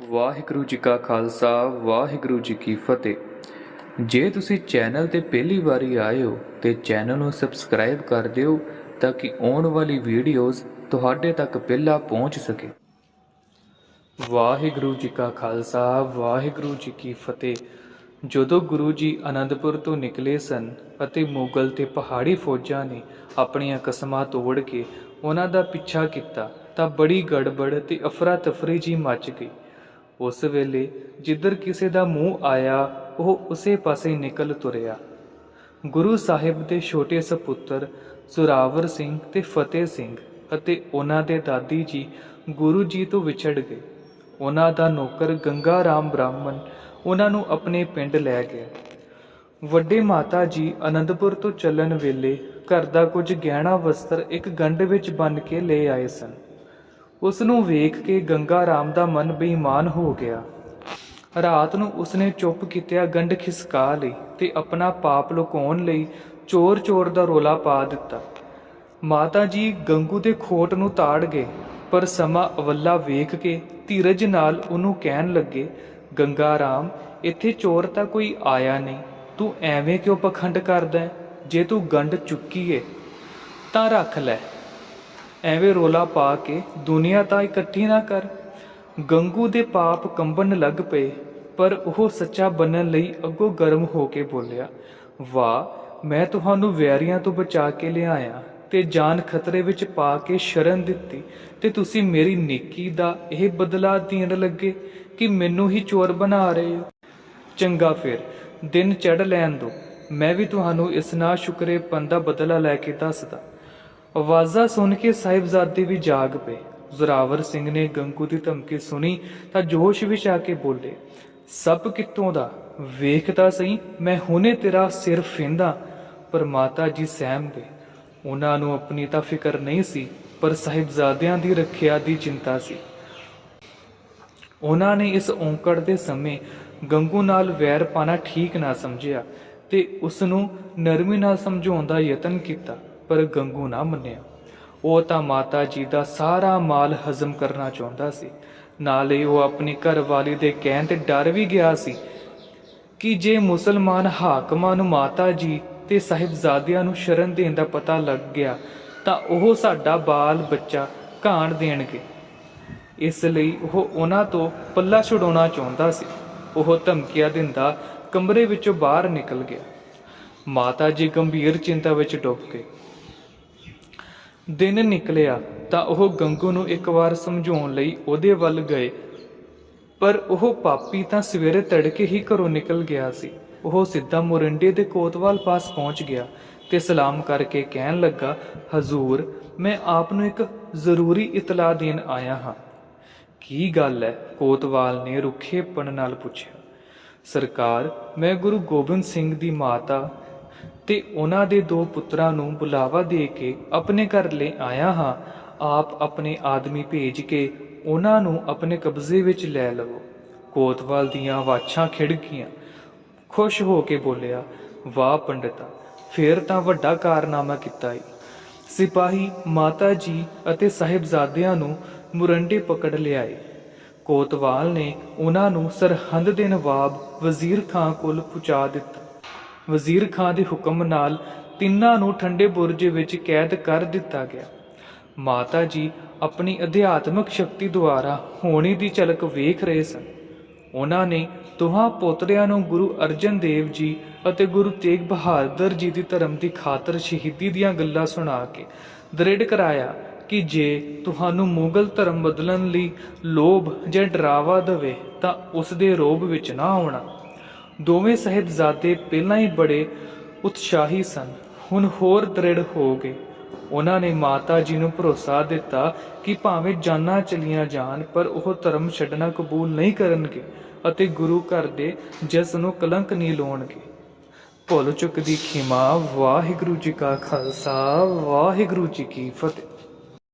ਵਾਹਿਗੁਰੂ ਜੀ ਕਾ ਖਾਲਸਾ, ਵਾਹਿਗੁਰੂ ਜੀ ਕੀ ਫਤਿਹ। ਜੇ ਤੁਸੀਂ ਚੈਨਲ ਤੇ ਪਹਿਲੀ ਵਾਰੀ ਆਏ ਹੋ ਤੇ ਚੈਨਲ ਨੂੰ ਸਬਸਕ੍ਰਾਈਬ ਕਰ ਦਿਓ ਤਾਂ ਕਿ ਆਉਣ ਵਾਲੀ ਵੀਡੀਓਜ਼ ਤੁਹਾਡੇ ਤੱਕ ਪਹਿਲਾਂ ਪਹੁੰਚ ਸਕੇ। ਵਾਹਿਗੁਰੂ ਜੀ ਕਾ ਖਾਲਸਾ, ਵਾਹਿਗੁਰੂ ਜੀ ਕੀ ਫਤਿਹ। ਜਦੋਂ ਗੁਰੂ ਜੀ ਅਨੰਦਪੁਰ ਤੋਂ ਨਿਕਲੇ ਸਨ ਅਤੇ ਮੁਗਲ ਤੇ ਪਹਾੜੀ ਫੌਜਾਂ ਨੇ ਆਪਣੀਆਂ ਕਸਮਾਂ ਤੋੜ ਕੇ ਉਹਨਾਂ ਦਾ ਪਿੱਛਾ ਕੀਤਾ ਤਾਂ ਬੜੀ ਗੜਬੜ ਤੇ ਅਫਰਾ ਤਫਰੀ ਜੀ ਮਚ ਗਈ। ਉਸ ਵੇਲੇ ਜਿੱਧਰ ਕਿਸੇ ਦਾ ਮੂੰਹ ਆਇਆ, ਉਹ ਉਸੇ ਪਾਸੇ ਨਿਕਲ ਤੁਰਿਆ। ਗੁਰੂ ਸਾਹਿਬ ਦੇ ਛੋਟੇ ਸਪੁੱਤਰ ਜ਼ੋਰਾਵਰ ਸਿੰਘ ਤੇ ਫਤਿਹ ਸਿੰਘ ਅਤੇ ਉਹਨਾਂ ਦੇ ਦਾਦੀ ਜੀ ਗੁਰੂ ਜੀ ਤੋਂ ਵਿਛੜ ਗਏ। ਉਹਨਾਂ ਦਾ ਨੌਕਰ ਗੰਗਾ ਰਾਮ ਬ੍ਰਾਹਮਣ ਉਹਨਾਂ ਨੂੰ ਆਪਣੇ ਪਿੰਡ ਲੈ ਗਿਆ। ਵੱਡੇ ਮਾਤਾ ਜੀ ਅਨੰਦਪੁਰ ਤੋਂ ਚੱਲਣ ਵੇਲੇ ਘਰ ਦਾ ਕੁਝ ਗਹਿਣਾ ਵਸਤਰ ਇੱਕ ਗੰਢ ਵਿੱਚ ਬੰਨ ਕੇ ਲੈ ਆਏ ਸਨ। ਉਸ ਨੂੰ ਵੇਖ ਕੇ ਗੰਗਾ ਰਾਮ ਦਾ ਮਨ ਬੇਈਮਾਨ ਹੋ ਗਿਆ। ਰਾਤ ਨੂੰ ਉਸਨੇ ਚੁੱਪ ਕੀਤਿਆਂ ਗੰਢ ਖਿਸਕਾ ਲਈ ਤੇ ਆਪਣਾ ਪਾਪ ਲੁਕਾਉਣ ਲਈ ਚੋਰ ਚੋਰ ਦਾ ਰੋਲਾ ਪਾ ਦਿੱਤਾ। ਮਾਤਾ ਜੀ ਗੰਗੂ ਦੇ ਖੋਟ ਨੂੰ ਤਾੜ ਗਏ, ਪਰ ਸਮਾਂ ਅਵੱਲਾ ਵੇਖ ਕੇ ਧੀਰਜ ਨਾਲ ਉਹਨੂੰ ਕਹਿਣ ਲੱਗੇ, ਗੰਗਾ ਰਾਮ, ਇੱਥੇ ਚੋਰ ਤਾਂ ਕੋਈ ਆਇਆ ਨਹੀਂ। ਤੂੰ ਐਵੇਂ ਕਿਉਂ ਪਖੰਡ ਕਰਦਾ ਜੇ ਤੂੰ ਗੰਢ ਚੁੱਕੀ ਏ, ਤਾਂ ਰੱਖ ਲੈ। ਐਵੇਂ ਰੋਲਾ ਪਾ ਕੇ ਦੁਨੀਆ ਤਾਂ ਇਕੱਠੀ ਨਾ ਕਰ। ਗੰਗੂ ਦੇ ਪਾਪ ਕੰਬਣ ਲੱਗ ਪਏ, ਪਰ ਉਹ ਸੱਚਾ ਬਣਨ ਲਈ ਅੱਗੋਂ ਗਰਮ ਹੋ ਕੇ ਬੋਲਿਆ, ਵਾਹ, ਮੈਂ ਤੁਹਾਨੂੰ ਵੈਰੀਆਂ ਤੋਂ ਬਚਾ ਕੇ ਲਿਆਇਆ ਤੇ ਜਾਨ ਖਤਰੇ ਵਿੱਚ ਪਾ ਕੇ ਸ਼ਰਨ ਦਿੱਤੀ ਤੇ ਤੁਸੀਂ ਮੇਰੀ ਨੇਕੀ ਦਾ ਇਹ ਬਦਲਾ ਦੇਣ ਲੱਗੇ ਕਿ ਮੈਨੂੰ ਹੀ ਚੋਰ ਬਣਾ ਰਹੇ ਹੋ। ਚੰਗਾ ਫਿਰ, ਦਿਨ ਚੜ ਲੈਣ ਦੋ, ਮੈਂ ਵੀ ਤੁਹਾਨੂੰ ਇਸ ਨਾ ਸ਼ੁਕਰੇਪਨ ਦਾ ਬਦਲਾ ਲੈ ਕੇ ਦੱਸਦਾ। ਆਵਾਜ਼ਾਂ ਸੁਣ ਕੇ ਸਾਹਿਬਜ਼ਾਦੇ ਵੀ ਜਾਗ ਪਏ। ਜ਼ੋਰਾਵਰ ਸਿੰਘ ਨੇ ਗੰਗੂ ਦੀ ਧਮਕੀ ਸੁਣੀ ਤਾਂ ਜੋਸ਼ ਵਿੱਚ ਆ ਕੇ ਬੋਲੇ, ਸਭ ਕਿੱਥੋਂ ਦਾ? ਵੇਖਦਾ ਸਹੀ, ਮੈਂ ਹੁਣੇ ਤੇਰਾ ਸਿਰ ਫੇਂਦਾ। ਪਰ ਮਾਤਾ ਜੀ ਸਹਿਮ ਗਏ। ਉਹਨਾਂ ਨੂੰ ਆਪਣੀ ਤਾਂ ਫਿਕਰ ਨਹੀਂ ਸੀ, ਪਰ ਸਾਹਿਬਜ਼ਾਦਿਆਂ ਦੀ ਰੱਖਿਆ ਦੀ ਚਿੰਤਾ ਸੀ। ਉਹਨਾਂ ਨੇ ਇਸ ਔਂਕੜ ਦੇ ਸਮੇਂ ਗੰਗੂ ਨਾਲ ਵੈਰ ਪਾਣਾ ਠੀਕ ਨਾ ਸਮਝਿਆ ਤੇ ਉਸ ਨੂੰ ਨਰਮੀ ਨਾਲ ਸਮਝਾਉਣ ਦਾ ਯਤਨ ਕੀਤਾ। ਪਰ ਗੰਗੂ ਨਾ ਮੰਨਿਆ। ਉਹ ਤਾਂ ਮਾਤਾ ਜੀ ਦਾ ਸਾਰਾ ਮਾਲ ਹਜ਼ਮ ਕਰਨਾ ਚਾਹੁੰਦਾ ਸੀ। ਨਾਲੇ ਉਹ ਆਪਣੀ ਘਰਵਾਲੀ ਦੇ ਕਹਿਣ ਤੇ ਡਰ ਵੀ ਗਿਆ ਸੀ ਕਿ ਜੇ ਮੁਸਲਮਾਨ ਹਾਕਮਾਂ ਨੂੰ ਮਾਤਾ ਜੀ ਤੇ ਸਾਹਿਬਜ਼ਾਦਿਆਂ ਨੂੰ ਸ਼ਰਨ ਦੇਣ ਦਾ ਪਤਾ ਲੱਗ ਗਿਆ, ਤਾਂ ਉਹ ਸਾਡਾ ਬਾਲ ਬੱਚਾ ਘਾਣ ਦੇਣਗੇ। ਇਸ ਲਈ ਉਹ ਉਹਨਾਂ ਤੋਂ ਪੱਲਾ ਛੁਡਾਉਣਾ ਚਾਹੁੰਦਾ ਸੀ। ਉਹ ਧਮਕੀਆਂ ਦਿੰਦਾ ਕਮਰੇ ਵਿੱਚੋਂ ਬਾਹਰ ਨਿਕਲ ਗਿਆ। ਮਾਤਾ ਜੀ ਗੰਭੀਰ ਚਿੰਤਾ ਵਿੱਚ ਡੁੱਬ ਗਏ। ਦਿਨ ਨਿਕਲਿਆ ਤਾਂ ਉਹ ਗੰਗੂ ਨੂੰ ਇੱਕ ਵਾਰ ਸਮਝਾਉਣ ਲਈ ਉਹਦੇ ਵੱਲ ਗਏ। ਪਰ ਉਹ ਪਾਪੀ ਤਾਂ ਸਵੇਰੇ ਤੜਕੇ ਹੀ ਘਰੋਂ ਨਿਕਲ ਗਿਆ ਸੀ। ਉਹ ਸਿੱਧਾ ਮੋਰਿੰਡੇ ਦੇ ਕੋਤਵਾਲ ਪਾਸ ਪਹੁੰਚ ਗਿਆ ਤੇ ਸਲਾਮ ਕਰਕੇ ਕਹਿਣ ਲੱਗਾ, ਹਜ਼ੂਰ, ਮੈਂ ਆਪ ਨੂੰ ਇੱਕ ਜ਼ਰੂਰੀ ਇਤਲਾਹ ਦੇਣ ਆਇਆ ਹਾਂ। ਕੀ ਗੱਲ ਹੈ? ਕੋਤਵਾਲ ਨੇ ਰੁੱਖੇਪਣ ਨਾਲ ਪੁੱਛਿਆ। ਸਰਕਾਰ, ਮੈਂ ਗੁਰੂ ਗੋਬਿੰਦ ਸਿੰਘ ਦੀ ਮਾਤਾ ਤੇ ਉਹਨਾਂ ਦੇ ਦੋ ਪੁੱਤਰਾਂ ਨੂੰ ਬੁਲਾਵਾ ਦੇ ਕੇ ਆਪਣੇ ਘਰ ਲੈ ਆਇਆ ਹਾਂ। ਆਪ ਆਪਣੇ ਆਦਮੀ ਭੇਜ ਕੇ ਉਹਨਾਂ ਨੂੰ ਆਪਣੇ ਕਬਜ਼ੇ ਵਿੱਚ ਲੈ ਲਵੋ। ਕੋਤਵਾਲ ਦੀਆਂ ਵਾਛਾਂ ਖਿੜ ਗਈਆਂ। ਖੁਸ਼ ਹੋ ਕੇ ਬੋਲਿਆ, ਵਾਹ ਪੰਡਤਾ, ਫੇਰ ਤਾਂ ਵੱਡਾ ਕਾਰਨਾਮਾ ਕੀਤਾ ਈ। ਸਿਪਾਹੀ ਮਾਤਾ ਜੀ ਅਤੇ ਸਾਹਿਬਜ਼ਾਦਿਆਂ ਨੂੰ ਮੁਰੰਡੇ ਪਕੜ ਲਿਆਏ। ਕੋਤਵਾਲ ਨੇ ਉਹਨਾਂ ਨੂੰ ਸਰਹੰਦ ਦੇ ਨਵਾਬ ਵਜ਼ੀਰ ਖਾਂ ਕੋਲ ਪਹੁੰਚਾ ਦਿੱਤਾ। ਵਜ਼ੀਰ ਖਾਂ ਦੇ ਹੁਕਮ ਨਾਲ ਤਿੰਨਾਂ ਨੂੰ ਠੰਡੇ ਬੁਰਜ ਵਿੱਚ ਕੈਦ ਕਰ ਦਿੱਤਾ ਗਿਆ। ਮਾਤਾ ਜੀ ਆਪਣੀ ਅਧਿਆਤਮਿਕ ਸ਼ਕਤੀ ਦੁਆਰਾ ਹੋਣੀ ਦੀ ਝਲਕ ਵੇਖ ਰਹੇ ਸਨ। ਉਹਨਾਂ ਨੇ ਦੋਹਾਂ ਪੋਤਰਿਆਂ ਨੂੰ ਗੁਰੂ ਅਰਜਨ ਦੇਵ ਜੀ ਅਤੇ ਗੁਰੂ ਤੇਗ ਬਹਾਦਰ ਜੀ ਦੀ ਧਰਮ ਦੀ ਖਾਤਰ ਸ਼ਹੀਦੀ ਦੀਆਂ ਗੱਲਾਂ ਸੁਣਾ ਕੇ ਦ੍ਰਿੜ ਕਰਾਇਆ ਕਿ ਜੇ ਤੁਹਾਨੂੰ ਮੁਗਲ ਧਰਮ ਬਦਲਣ ਲਈ ਲੋਭ ਜਾਂ ਡਰਾਵਾ ਦੇਵੇ ਤਾਂ ਉਸ ਦੇ ਰੋਬ ਵਿੱਚ ਨਾ ਆਉਣਾ। ਦੋਵੇਂ ਸਾਹਿਬਜ਼ਾਦੇ ਪਹਿਲਾਂ ਹੀ ਬੜੇ ਉਤਸ਼ਾਹੀ ਸਨ। ਹੁਣ ਹੋਰ ਦ੍ਰਿੜ ਹੋ ਗਏ। ਉਹਨਾਂ ਨੇ ਮਾਤਾ ਜੀ ਨੂੰ ਭਰੋਸਾ ਦਿੱਤਾ ਕਿ ਭਾਵੇਂ ਜਾਨਾਂ ਚਲੀਆਂ ਜਾਣ, ਪਰ ਉਹ ਧਰਮ ਛੱਡਣਾ ਕਬੂਲ ਨਹੀਂ ਕਰਨਗੇ ਅਤੇ ਗੁਰੂ ਘਰ ਦੇ ਜਿਸ ਨੂੰ ਕਲੰਕ ਨਹੀਂ ਲਾਉਣਗੇ। ਭੁੱਲ ਚੁੱਕ ਦੀ ਖਿਮਾ, ਵਾਹਿਗੁਰੂ ਜੀ ਕਾ ਖਾਲਸਾ, ਵਾਹਿਗੁਰੂ ਜੀ ਕੀ ਫਤਿਹ।